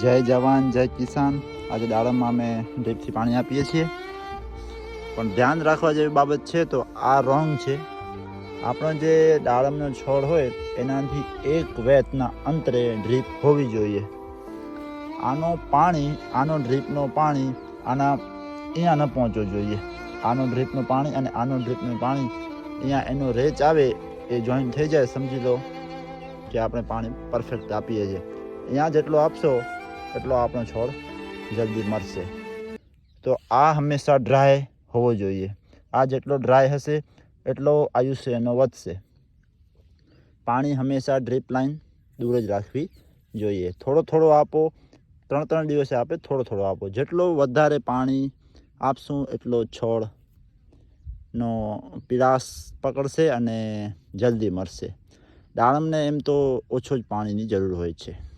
જય જવાન, જય કિસાન. આજે દાડમમાં અમે ડ્રીપથી પાણી આપીએ છીએ. પણ ધ્યાન રાખવા જેવી બાબત છે તો આ રોંગ છે. આપણો જે દાડમનો છોડ હોય, એનાથી એક વેતના અંતરે ડ્રીપ હોવી જોઈએ. આનો પાણી, આનો ડ્રીપનો પાણી આના અહીંયા ન પહોંચવું જોઈએ. આનો ડ્રીપનું પાણી અને આનો ડ્રીપનું પાણી અહીંયા એનો રેચ આવે એ જોઈન થઈ જાય, સમજી લો, કે આપણે પાણી પરફેક્ટ આપીએ છીએ. અહીંયા જેટલો આપશો એટલો આપણો છોડ જલ્દી મરશે. તો આ હંમેશા ડ્રાય હોવો જોઈએ. આ જેટલો ડ્રાય હશે, એટલો આયુષ્ય એનો વધશે. પાણી હંમેશા ડ્રીપ લાઈન દૂર જ રાખવી જોઈએ. થોડો થોડો આપો, ત્રણ ત્રણ દિવસે આપે, થોડો થોડો આપો. જેટલો વધારે પાણી આપશું, એટલો છોડનો પીળાશ પકડશે અને જલ્દી મરશે. દાડમને એમ તો ઓછો જ પાણીની જરૂર હોય છે.